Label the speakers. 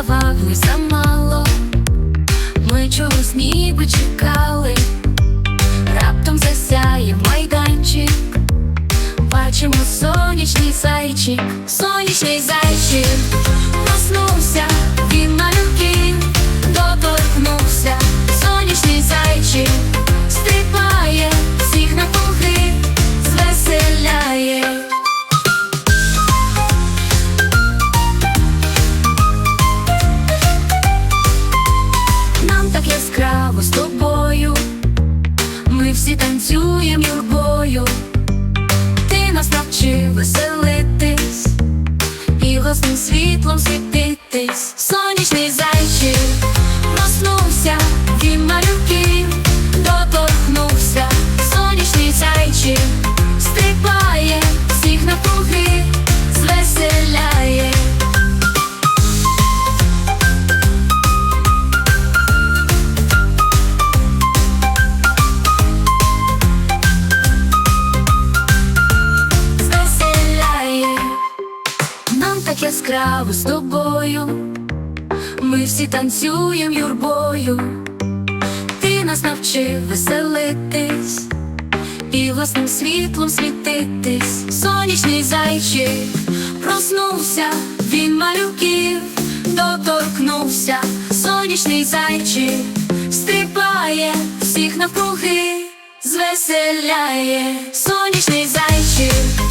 Speaker 1: чогось замало, ми чогось ніби чекали, раптом засяє майданчик, бачимо сонячний зайчик, сонячний зайчик, всі танцюємо юрбою, ти нас навчив веселитись і власним світлом світитись. Яскраво з тобою, ми всі танцюємо юрбою, ти нас навчив веселитись і власним світлом світитись. Сонячний зайчик проснувся, він малюків, доторкнувся, сонячний зайчик стрибає, всіх навкруги звеселяє, сонячний зайчик